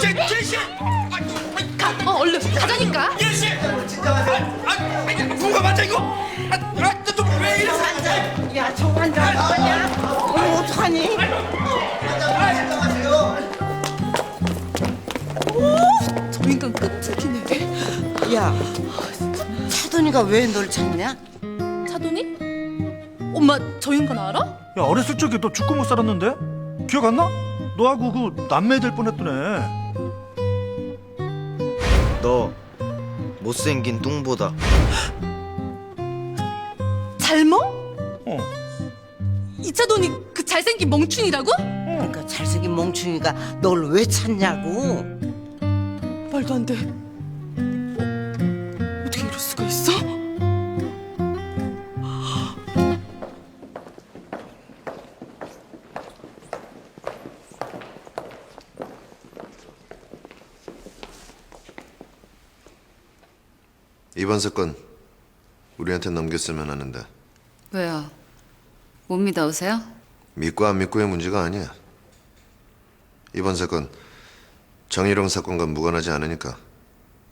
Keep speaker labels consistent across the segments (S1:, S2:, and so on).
S1: 제, 제시!
S2: 가, 어, 얼른 가자니까.
S1: 예시! 아, 아, 누가 맞아 이거? 아, 아, 너왜 이래?
S3: 야, 저 환자 나왔냐? 어머, 어떡하니?
S2: 저 인간 끔찍이네.
S3: 야, 차돈이가 왜 널 찾냐?
S2: 차돈이? 엄마 저 인간 알아?
S4: 야 어렸을 적에 너 죽고 못 살았는데? 기억 안 나? 너하고 그 남매 될 뻔했던
S5: 애너 못생긴 뚱보다
S2: 잘모?
S4: 어.
S2: 이 차돈이 그 잘생긴 멍충이라고?
S3: 그러니까 잘생긴 멍충이가 널 왜 찾냐고?
S2: 말도 안 돼.
S6: 이번 사건 우리한테 넘겼으면 하는데
S7: 왜요? 못 믿어오세요?
S6: 믿고 안 믿고의 문제가 아니야. 이번 사건 정일홍 사건과 무관하지 않으니까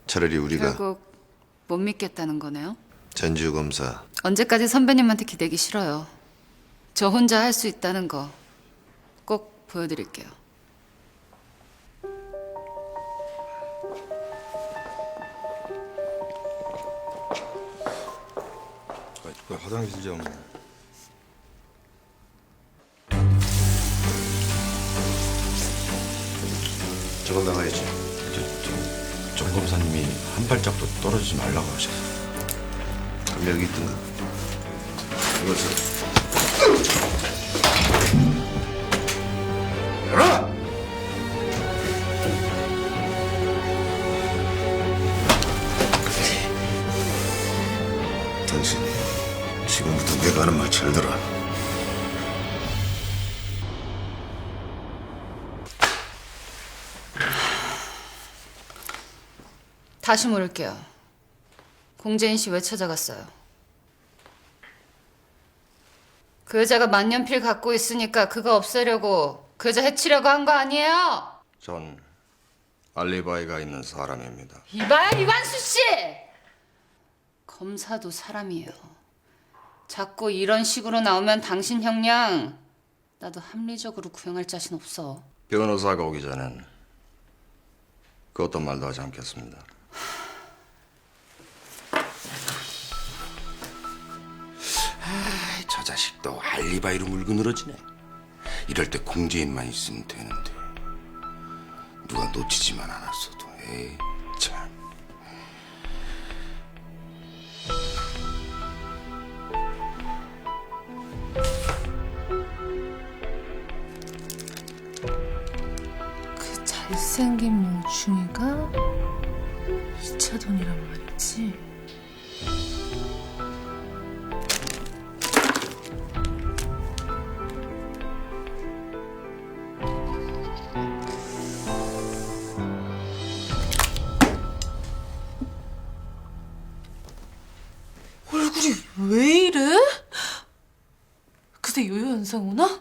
S6: 차라리 우리가
S7: 결국 못 믿겠다는 거네요.
S6: 전지우 검사
S7: 언제까지 선배님한테 기대기 싫어요. 저 혼자 할 수 있다는 거 꼭 보여드릴게요.
S8: 화장실 좀.
S6: 저걸 나가야지.
S8: 정 검사님이 한 발짝도 떨어지지 말라고.
S6: 그럼 여기 있던가. 이것은 지금부터 내가 하는 말 잘 들어.
S7: 다시 물을게요. 공재인 씨 왜 찾아갔어요? 그 여자가 만년필 갖고 있으니까 그거 없애려고 그 여자 해치려고 한 거 아니에요?
S8: 전 알리바이가 있는 사람입니다.
S7: 이봐요 이관수 씨! 검사도 사람이에요. 자꾸 이런 식으로 나오면 당신 형량 나도 합리적으로 구형할 자신 없어.
S8: 변호사가 오기 전엔 그 어떤 말도 하지 않겠습니다.
S9: 아이, 저 자식도 알리바이로 물고 늘어지네. 이럴 때 공재인만 있으면 되는데 누가 놓치지만 않았어도 에이 참.
S2: 잘생긴 멍충이가 이차돈이란 말이지. 얼굴이 왜 이래? 그새 요요 현상 오나?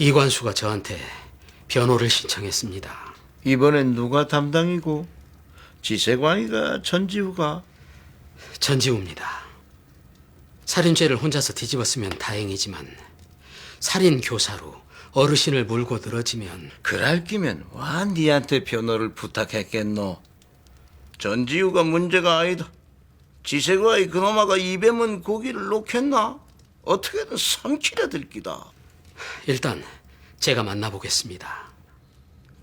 S10: 이관수가 저한테 변호를 신청했습니다.
S11: 이번엔 누가 담당이고? 지세관이가 전지우가?
S10: 전지우입니다. 살인죄를 혼자서 뒤집었으면 다행이지만 살인 교사로 어르신을 물고 늘어지면
S11: 그럴 끼면 와 니한테 변호를 부탁했겠노? 전지우가 문제가 아니다. 지세관이 그놈아가 입에 문 고기를 놓겠나? 어떻게든 삼키려 들기다
S10: 일단 제가 만나보겠습니다.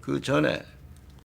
S11: 그 전에